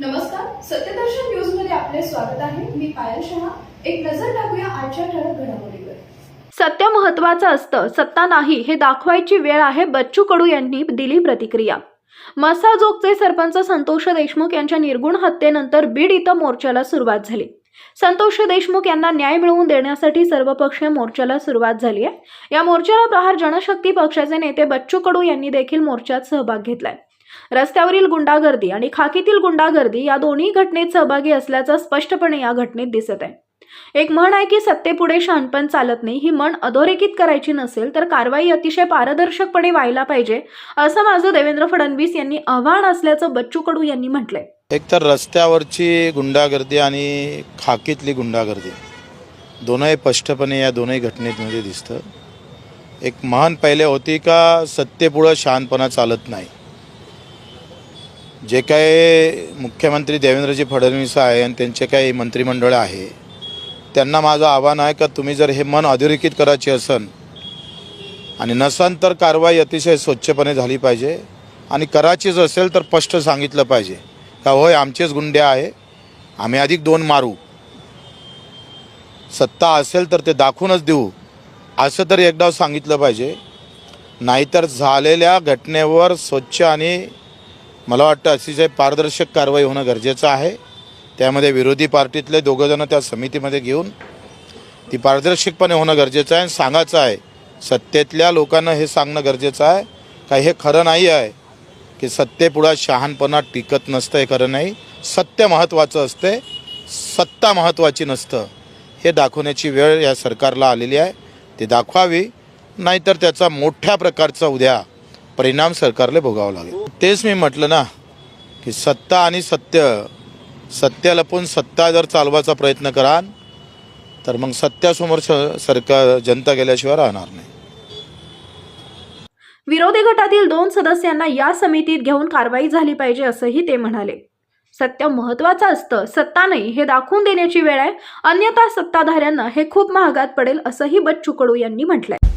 नमस्कार सत्यदर्शन न्यूजमध्ये आपले स्वागत आहे. मी पायल शहा. एक नजर टाकूया आजच्या ठळक घडामोडीवर. सत्य महत्वाचं असतं. सत्ता नाही हे दाखवायची वेळ आहे बच्चू कडू यांनी दिली प्रतिक्रिया. मसाजोगचे सरपंच संतोष देशमुख यांच्या निर्गुण हत्येनंतर बीड इथं मोर्चाला सुरुवात झाली. संतोष देशमुख यांना न्याय मिळवून देण्यासाठी सर्वपक्षीय मोर्चाला सुरुवात झाली आहे. या मोर्चाला प्रहार जनशक्ती पक्षाचे नेते बच्चू कडू यांनी देखील मोर्चात सहभाग घेतलाय. रस्त्यावरील गुंडागर्दी आणि खाकीतील गुंडागर्दी या दोन्ही घटनेत सहभागी असल्याचं स्पष्टपणे या घटनेत दिसत आहे. एक म्हण आहे की सत्तेपुढे शहाणपण चालत नाही ही म्हण अधोरेखित करायची नसेल तर कारवाई अतिशय पारदर्शकपणे व्हायला पाहिजे असं माझं देवेंद्र फडणवीस यांनी आव्हान असल्याचं बच्चू कडू यांनी म्हटलंय. एक तर रस्त्यावरची गुंडागर्दी आणि खाकीतली गुंडागर्दी दोनही स्पष्टपणे या दोनही घटनेमध्ये दिसतं. एक महान पहिले होती का सत्तेपुढं शहाणपणा चालत नाही. जे काही मुख्यमंत्री देवेंद्रजी फडणवीस आहे आणि त्यांचे काही मंत्रिमंडळ आहे त्यांना माझं आव्हान आहे का तुम्ही जर हे मन अधोरेखित करायचे असन आणि नसन तर कारवाई अतिशय स्वच्छपणे झाली पाहिजे आणि करायचीच असेल तर स्पष्ट सांगितलं पाहिजे का होय आमचेच गुंडे आहे आम्ही अधिक दोन मारू. सत्ता असेल तर ते दाखवूनच देऊ असं तर एकदा सांगितलं पाहिजे. नाहीतर झालेल्या घटनेवर स्वच्छ आणि मला वाटतं अतिशय पारदर्शक कारवाई होणं गरजेचं आहे. त्यामध्ये विरोधी पार्टीतले दोघंजणं त्या समितीमध्ये घेऊन ती पारदर्शकपणे होणं गरजेचं आहे आणि सांगायचं आहे सत्तेतल्या लोकांना हे सांगणं गरजेचं आहे का हे खरं नाही आहे की सत्तेपुढा शहाणपणा टिकत नसतं हे खरं नाही. सत्य महत्त्वाचं असते सत्ता महत्त्वाची नसतं. हे दाखवण्याची वेळ या सरकारला आलेली आहे. ती दाखवावी नाहीतर त्याचा मोठ्या प्रकारचा उद्या परिणाम सरकारला भोगावा लागेल. तेच मी म्हटलं ना की सत्ता आणि सत्य सत्य लपून सत्ता जर चालवायचा प्रयत्न कराल तर मग सत्यासमोर सरकार जनता गेल्याशिवाय राहणार नाही. विरोधी गटातील दोन सदस्यांना या समितीत घेऊन कारवाई झाली पाहिजे असंही ते म्हणाले. सत्य महत्वाचं असतं सत्ता नाही हे दाखवून देण्याची वेळ आहे. अन्यथा सत्ताधाऱ्यांना हे खूप महागात पडेल असंही बच्चू कडू यांनी म्हटलंय.